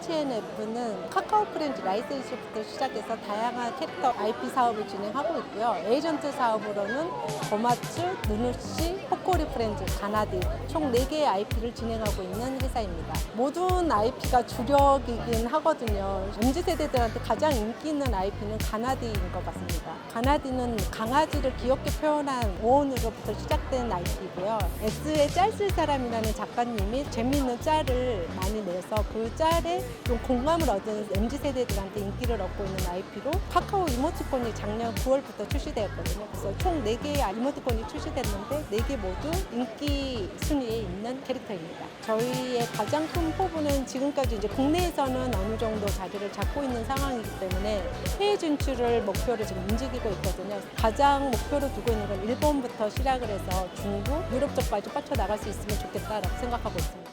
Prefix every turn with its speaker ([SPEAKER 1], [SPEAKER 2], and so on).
[SPEAKER 1] H&F는 카카오 프렌즈 라이센스부터 시작해서 다양한 캐릭터 IP 사업을 진행하고 있고요. 에이전트 사업으로는 거마츠, 누누씨, 호코리 프렌즈, 가나디 총 4개의 IP를 진행하고 있는 회사입니다. 모든 IP가 주력이긴 하거든요. MZ세대들한테 가장 인기 있는 IP는 가나디인 것 같습니다. 가나디는 강아지를 귀엽게 표현한 오온으로부터 시작된 IP이고요. S의 짤 쓸 사람이라는 작가님이 재미있는 짤을 많이 내서 그 짤에 좀 공감을 얻은 MZ세대들한테 인기를 얻고 있는 IP로 카카오 이모티콘이 작년 9월부터 출시되었거든요. 그래서 총 4개의 이모티콘이 출시됐는데 4개 모두 인기 순위에 있는 캐릭터입니다. 저희의 가장 큰 포부는 지금까지 이제 국내에서는 어느 정도 자리를 잡고 있는 상황이기 때문에 해외 진출을 목표로 지금 움직이고 있거든요. 가장 목표로 두고 있는 건 일본부터 시작을 해서 중국, 유럽 쪽까지 뻗쳐 나갈 수 있으면 좋겠다라고 생각하고 있습니다.